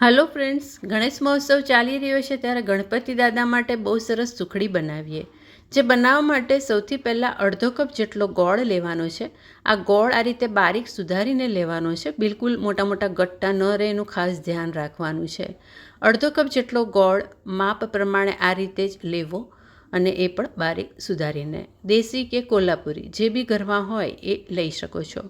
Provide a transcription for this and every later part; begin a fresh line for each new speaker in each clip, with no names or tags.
હાલો friends, Ganesh મહોત્સવ ચાલી રહ્યો છે ત્યારે ગણપતિ દાદા માટે બહુ સરસ સુખડી બનાવીએ. જે બનાવવા માટે સૌથી પહેલાં અડધો કપ જેટલો ગોળ લેવાનો છે. આ ગોળ આ રીતે બારીક સુધારીને લેવાનો છે. બિલકુલ મોટા મોટા ગટ્ટા ન રહે એનું ખાસ ધ્યાન રાખવાનું છે. અડધો કપ જેટલો ગોળ માપ પ્રમાણે આ રીતે જ લેવો અને એ પણ બારીક સુધારીને. દેશી કે કોલ્હાપુરી, જે બી ઘરમાં હોય એ લઈ શકો છો.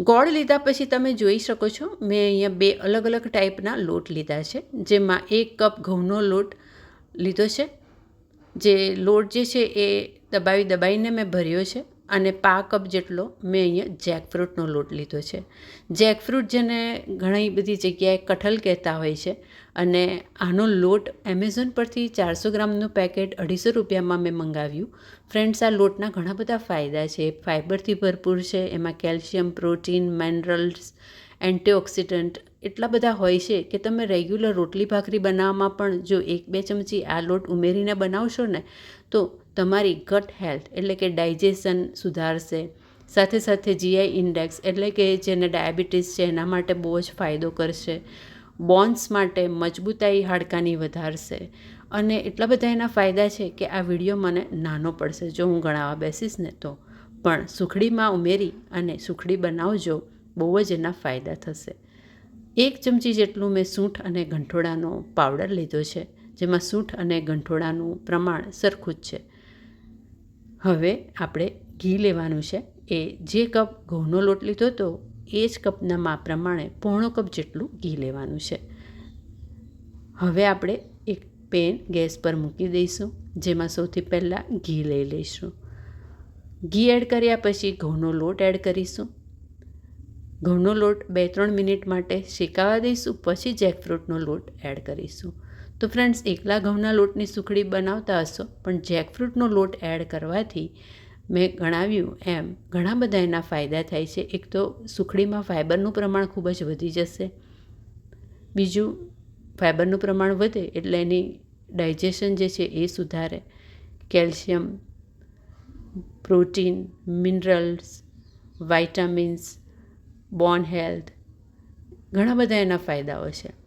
ગોળ લીધા પછી તમે જોઈ શકો છો, મેં અહીંયા બે અલગ અલગ ટાઈપના લોટ લીધા છે, જેમાં એક કપ ઘઉંનો લોટ લીધો છે. જે લોટ જે છે એ દબાવી દબાવીને મેં ભર્યો છે. અને પા કપ જેટલો મેં અહીંયા જેકફ્રૂટનો લોટ લીધો છે. જેકફ્રૂટ જેને ઘણી બધી જગ્યાએ કઠલ કહેતા હોય છે અને આનો લોટ એમેઝોન પરથી ચારસો ગ્રામનું પેકેટ અઢીસો રૂપિયામાં મેં મંગાવ્યું. ફ્રેન્ડ્સ આ લોટના ઘણા બધા ફાયદા છે. ફાઇબરથી ભરપૂર છે, એમાં કેલ્શિયમ પ્રોટીન મિનરલ્સ એન્ટીઓક્સિડન્ટ એટલા બધા હોય છે કે તમે રેગ્યુલર રોટલી ભાખરી બનાવવામાં પણ જો એક બે ચમચી આ લોટ ઉમેરીને બનાવશો ને તો તમારી ગટ હેલ્થ એટલે કે ડાયજેશન સુધારશે. સાથે સાથે જીઆઈ ઇન્ડેક્સ એટલે કે જેને ડાયાબિટીસ છે એના માટે બહુ જ ફાયદો કરશે. બોન્સ માટે મજબૂતાઈ હાડકાની વધારશે. અને એટલા બધા એના ફાયદા છે કે આ વીડિયો મને નાનો પડશે, જો હું ગણાવવા બેસીશ ને તો. પણ સુખડીમાં ઉમેરી અને સુખડી બનાવજો, બહુ જ એના ફાયદા થશે. એક ચમચી જેટલું મેં સૂંઠ અને ગંઠોડાનો પાવડર લીધો છે. જેમાં સૂંઠ અને ગંઠોડાનું પ્રમાણ સરખું જ છે. હવે આપણે ઘી લેવાનું છે. એ જે કપ ઘઉંનો લોટ લીધો હતો, એ જ કપના માપ પ્રમાણે પોણો કપ જેટલું ઘી લેવાનું છે. હવે આપણે એક પેન ગેસ પર મૂકી દઈશું, જેમાં સૌથી પહેલાં ઘી લઈ લઈશું. ઘી એડ કર્યા પછી ઘઉંનો લોટ એડ કરીશું. ઘઉંનો લોટ બે ત્રણ મિનિટ માટે શેકાવા દઈશું, પછી જેકફ્રૂટનો લોટ એડ કરીશું. તો ફ્રેન્ડ્સ એકલા ઘઉંના લોટની સુખડી બનાવતા હશો, પણ જેકફ્રૂટનો લોટ એડ કરવાથી મેં ગણાવ્યું એમ ઘણા બધા એના ફાયદા થાય છે. એક તો સુખડીમાં ફાઇબરનું પ્રમાણ ખૂબ જ વધી જશે. બીજું ફાઇબરનું પ્રમાણ વધે એટલે એની ડાયજેશન જે છે એ સુધારે. Calcium, protein minerals vitamins bone health ઘણા બધા એના ફાયદાઓ છે.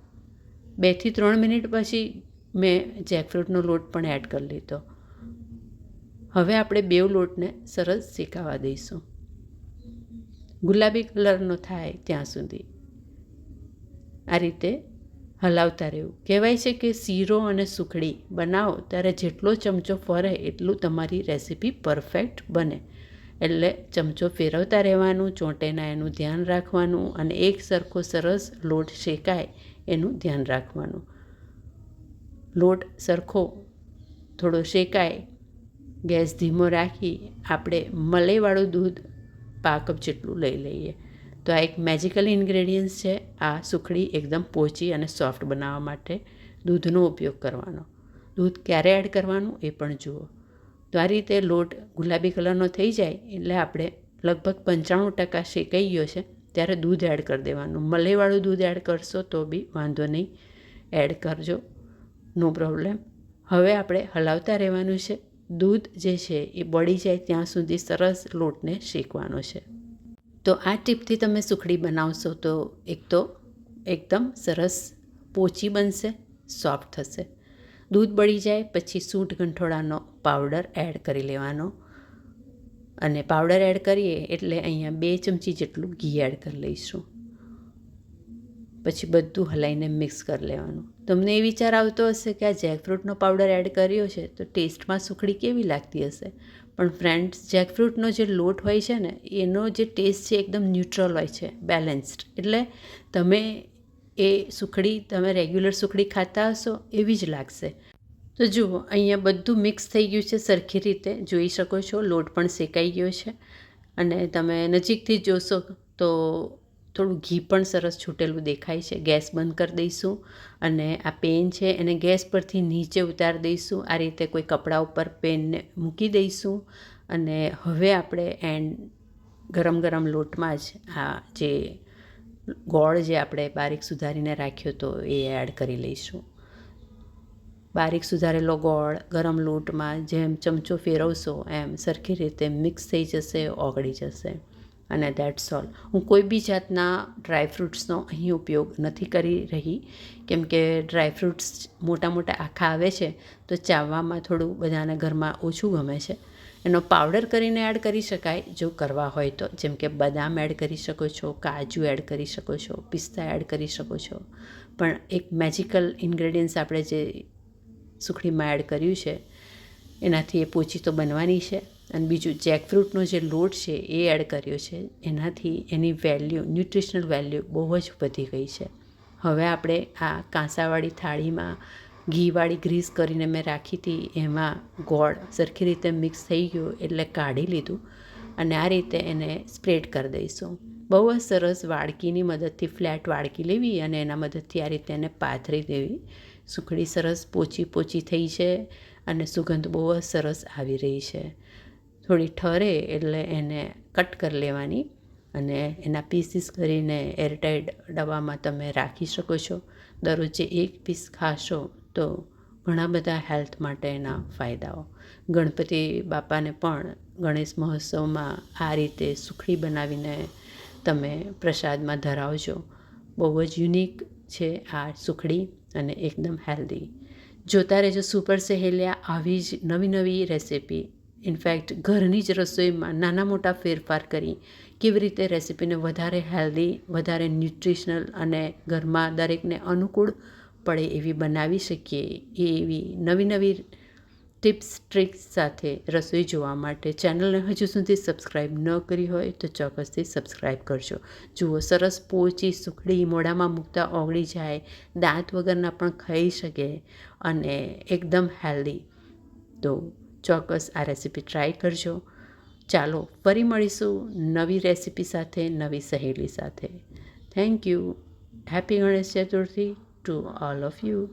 બેથી ત્રણ મિનિટ પછી મેં જેકફ્રૂટનો લોટ પણ એડ કરી લીધો. હવે આપણે બેવ લોટને સરસ શેકાવા દઈશું. ગુલાબી કલરનો થાય ત્યાં સુધી. આ રીતે હલાવતા રહેવું. કહેવાય છે કે શીરો અને સુખડી બનાવો ત્યારે જેટલો ચમચો ફરે એટલું તમારી રેસીપી પરફેક્ટ બને. એટલે ચમચો ફેરવતા રહેવાનું, ચોંટેના એનું ધ્યાન રાખવાનું અને એક સરખો સરસ લોટ શેકાય એનું ધ્યાન રાખવાનું. લોટ સરખો થોડો શેકાય, ગેસ ધીમો રાખી આપણે મલાઈવાળું દૂધ પા જેટલું લઈ લઈએ. તો આ એક મેજિકલ ઇન્ગ્રેડિયન્ટ્સ છે. આ સુખડી એકદમ પોચી અને સોફ્ટ બનાવવા માટે દૂધનો ઉપયોગ કરવાનો. દૂધ ક્યારે એડ કરવાનું એ પણ જુઓ. તો આ રીતે લોટ ગુલાબી કલરનો થઈ જાય એટલે આપણે લગભગ પંચાણું ટકા શેકાઈ ગયો છે. ત્યારે દૂધ એડ કરી દેવાનું. મલાઈવાળું દૂધ એડ કરશો તો બી વાંધો નહીં. એડ કરજો. નો પ્રોબ્લેમ હવે આપણે હલાવતા રહેવાનું છે. દૂધ જે છે એ બળી જાય ત્યાં સુધી સરસ લોટને શેકવાનો છે. તો આ ટીપથી તમે સુખડી બનાવશો તો એક તો એકદમ સરસ પોચી બનશે સોફ્ટ થશે. દૂધ બળી જાય, પછી સૂંઠ ગંઠોળાનો પાવડર એડ કરી લેવાનો. અને પાવડર એડ કરીએ એટલે અહીંયા બે ચમચી જેટલું ઘી એડ કરી લઈશું. પછી બધું હલાઈને મિક્સ કરી લેવાનું. તમને એ વિચાર આવતો હશે કે આ જેકફ્રૂટનો પાવડર એડ કર્યો છે તો ટેસ્ટમાં સુખડી કેવી લાગતી હશે? પણ ફ્રેન્ડ્સ, જેકફ્રૂટનો જે લોટ હોય છે ને, એનો જે ટેસ્ટ છે એકદમ ન્યુટ્રલ હોય છે, બેલેન્સ્ડ. એટલે તમે એ સુખડી, તમે રેગ્યુલર સુખડી ખાતા હશો એવી જ લાગશે. તો જુઓ, અહીંયા બધું મિક્સ થઈ ગયું છે, સરખી રીતે. જોઈ શકો છો, લોટ પણ શેકાઈ ગયો છે. અને તમે નજીકથી જોશો તો થોડું ઘી પણ સરસ છૂટેલું દેખાય છે. ગેસ બંધ કરી દઈશું અને આ પેન છે એને ગેસ પરથી નીચે ઉતારી દઈશું. આ રીતે કોઈ કપડા ઉપર પેનને મૂકી દઈશું. અને હવે આપણે એન્ડ ગરમ ગરમ લોટમાં જ આ જે ગોળ જે આપણે બારીક સુધારીને રાખ્યો તો એ એડ કરી લઈશું. બારીક સુધારેલો ગોળ, ગરમ લોટમાં જેમ ચમચો ફેરવશો એમ સરખી રીતે મિક્સ થઈ જશે, ઓગળી જશે. અને દેટ્સ ઓલ હું કોઈ બી જાતના ડ્રાયફ્રૂટ્સનો અહીં ઉપયોગ નથી કરી રહી. કેમ કે ડ્રાયફ્રૂટ્સ મોટા મોટા આખા આવે છે, તો ચાવવામાં થોડું બધાને ઘરમાં ઓછું ગમે છે. એનો પાવડર કરીને એડ કરી શકાય, જો કરવા હોય તો. જેમ કે બદામ એડ કરી શકો છો, કાજુ એડ કરી શકો છો, પિસ્તા એડ કરી શકો છો. પણ એક મેજિકલ ઇન્ગ્રેડિયન્ટ્સ આપણે જે સુખડીમાં એડ કર્યું છે. એનાથી એ પોચી તો બનવાની છે. અને બીજું જેકફ્રૂટનો જે લોટ છે એ એડ કર્યો છે. એનાથી એની વેલ્યુ, ન્યુટ્રિશનલ વેલ્યુ બહુ જ વધી ગઈ છે. હવે આપણે આ કાંસાવાળી થાળીમાં ઘીવાળી ગ્રીસ કરીને મેં રાખી હતી. એમાં ગોળ સરખી રીતે મિક્સ થઈ ગયું એટલે કાઢી લીધું. અને આ રીતે એને સ્પ્રેડ કરી દઈશું. બહુ જ સરસ વાડકીની મદદથી ફ્લેટ વાડકી લેવી અને એના મદદથી આ રીતે એને પાથરી દેવી. સુખડી સરસ પોચી પોચી થઈ છે અને સુગંધ બહુ જ સરસ આવી રહી છે. થોડી ઠરે એટલે એને કટ કરી લેવાની અને એના પીસીસ કરીને એરટાઈટ ડબ્બામાં તમે રાખી શકો છો. દરરોજે એક પીસ ખાશો તો ઘણા બધા હેલ્થ માટેના ફાયદાઓ. ગણપતિ બાપાને પણ ગણેશ મહોત્સવમાં આ રીતે સુખડી બનાવીને તમે પ્રસાદમાં ધરાવજો. બહુ જ યુનિક છે, આ સુખડી અને એકદમ હેલ્ધી જોતા રહેજો, સુપર સહેલિયા આવી જ નવી નવી રેસિપી ઇનફેક્ટ ઘરની જ રસોઈમાં નાના મોટા ફેરફાર કરી કેવી રીતે રેસિપીને વધારે હેલ્ધી વધારે ન્યુટ્રિશનલ અને ઘરમાં દરેકને અનુકૂળ પડે એવી બનાવી શકીએ એવી નવી નવી ટિપ્સ, ટ્રિક્સ સાથે રસોઈ જોવા માટે ચેનલને હજુ સુધી સબસ્ક્રાઈબ ન કરી હોય તો ચોક્કસથી સબસ્ક્રાઈબ કરજો. જુઓ, સરસ પોચી, સુખડી, મોઢામાં મૂકતા ઓગળી જાય, દાંત વગરના પણ ખાઈ શકે અને એકદમ હેલ્ધી તો ચોક્કસ આ રેસીપી ટ્રાય કરજો. ચાલો, ફરી મળીશું નવી રેસીપી સાથે, નવી સહેલી સાથે. Thank you happy Ganesh Chaturthi to all of you